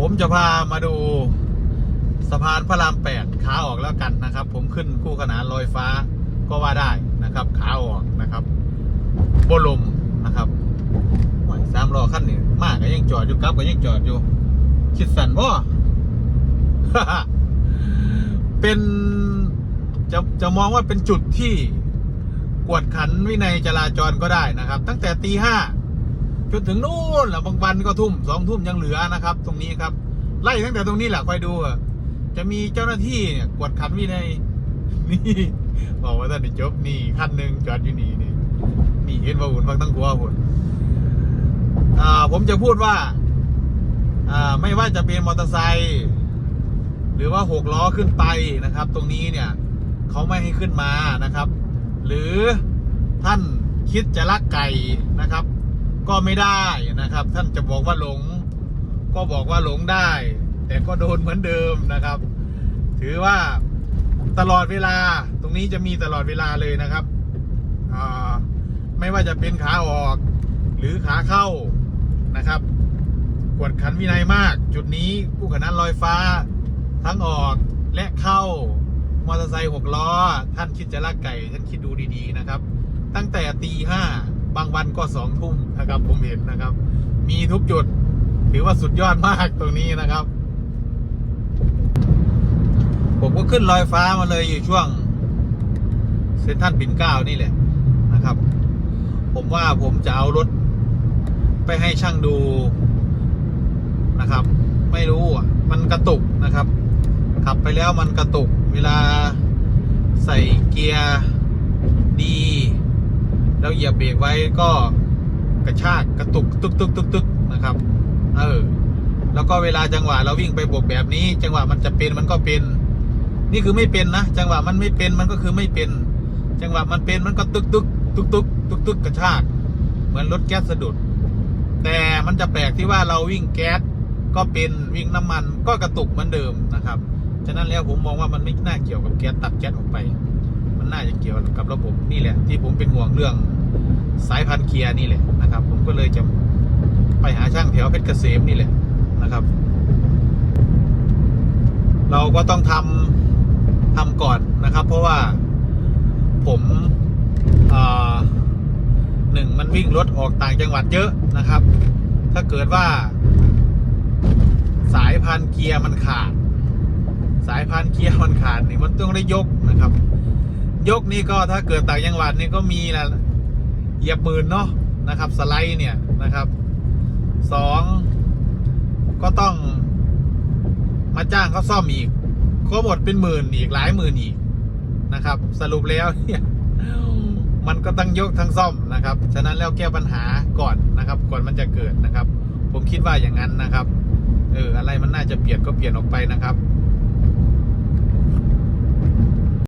ผมจะพามาดูสะพานพระรามแปดขาออกแล้วกันนะครับ ผมขึ้นคู่ขนานลอยฟ้าก็ว่าได้นะครับ ขาออกนะครับบลมนะครับสามล้อขั้นนี่มากก็ยังจอดอยู่กลับก็ยังจอดอยู่คิดสันบ่เป็นจะจะมองว่าเป็นจุดที่กวดขันวินัยจราจรก็ได้นะครับ ตั้งแต่ตีห้า จนถึงนู่นแหละบางวันก็ทุ่มสองทุ่มยังเหลือนะครับ ตรงนี้ครับ ไล่ตั้งแต่ตรงนี้แหละคอยดูจะมีเจ้าหน้าที่เนี่ยกวดขันวินัยนี่บอกว่าท่านได้จบนี่ขั้นหนึ่งจอดอยู่นี่นี่นี่เห็นว่าหุ่นฟังตั้งหัวหุ่นอ่าผมจะพูดว่าอ่าไม่ว่าจะเป็นมอเตอร์ไซค์หรือว่าหกล้อขึ้นไปนะครับ ตรงนี้เนี่ยเขาไม่ให้ขึ้นมานะครับ หรือท่านคิดจะลักไก่นะครับ ก็ไม่ได้นะครับ ท่านจะบอกว่าหลง ก็บอกว่าหลงได้ แต่ก็โดนเหมือนเดิมนะครับ ถือว่าตลอดเวลาตรงนี้จะมีตลอดเวลาเลยนะครับไม่ว่าจะเป็นขาออกหรือขาเข้านะครับกวดขันวินัยมาก จุดนี้ผู้ขนานลอยฟ้า ทั้งออกและเข้ามอเตอร์ไซค์หกล้อ ท่านคิดจะลักไก่ ท่านคิดดูดีๆนะครับ ตั้งแต่ตีห้า บางวันก็สองทุ่มนะครับ ผมเห็นนะครับ มีทุกจุด ถือว่าสุดยอดมากตรงนี้นะครับ ผมก็ขึ้นลอยฟ้ามาเลยอยู่ช่วงเซนทรันปิ่นเกล้านี่แหละนะครับ ผมว่าผมจะเอารถไปให้ช่างดูนะครับ ไม่รู้อะมันกระตุกนะครับ ขับไปแล้วมันกระตุก เวลาใส่เกียร์ดี แล้วเหยียบเบรกไว้ก็กระชากกระตุกตึกตึกตึกตึกนะครับ เออ แล้วก็เวลาจังหวะเราวิ่งไปบวกแบบนี้ จังหวะมันจะเป็นมันก็เป็น นี่คือไม่เป็นนะ จังหวะมันไม่เป็นมันก็คือไม่เป็น จังหวะมันเป็นมันก็ตึกตึกตึกตึกตึกตึกกระชาก เหมือนรถแก๊สสะดุด แต่มันจะแปลกที่ว่าเราวิ่งแก๊สก็เป็นวิ่งน้ำมันก็กระตุกเหมือนเดิมนะครับ ฉะนั้นแล้วผมมองว่ามันไม่น่าเกี่ยวกับแก๊สตัดแก๊สออกไป น่าจะเกี่ยวกับระบบนี่แหละ ที่ผมเป็นห่วงเรื่องสายพันธุ์เกียร์นี่แหละนะครับ ผมก็เลยจะไปหาช่างแถวเพชรเกษมนี่แหละนะครับ เราก็ต้องทำทำก่อนนะครับ เพราะว่าผมหนึ่งมันวิ่งรถออกต่างจังหวัดเยอะนะครับ ถ้าเกิดว่า สายพันธุ์เกียร์มันขาด สายพันธุ์เกียร์มันขาดนี่มันต้องได้ยกนะครับ ยกนี่ก็ถ้าเกิดต่างจังหวัดนี่ก็มีนะเหยียบหมื่นเนาะนะครับ สไลด์เนี่ยนะครับสองก็ต้องมาจ้างเขาซ่อมอีกก็หมดเป็นหมื่นอีกหลายหมื่นอีกนะครับ สรุปแล้วเนี่ยมันก็ต้องยกทั้งซ่อมนะครับ ฉะนั้นแล้วแก้ปัญหาก่อนนะครับ ก่อนมันจะเกิดนะครับ ผมคิดว่าอย่างนั้นนะครับ เอออะไรมันน่าจะเปลี่ยนก็เปลี่ยนออกไปนะครับ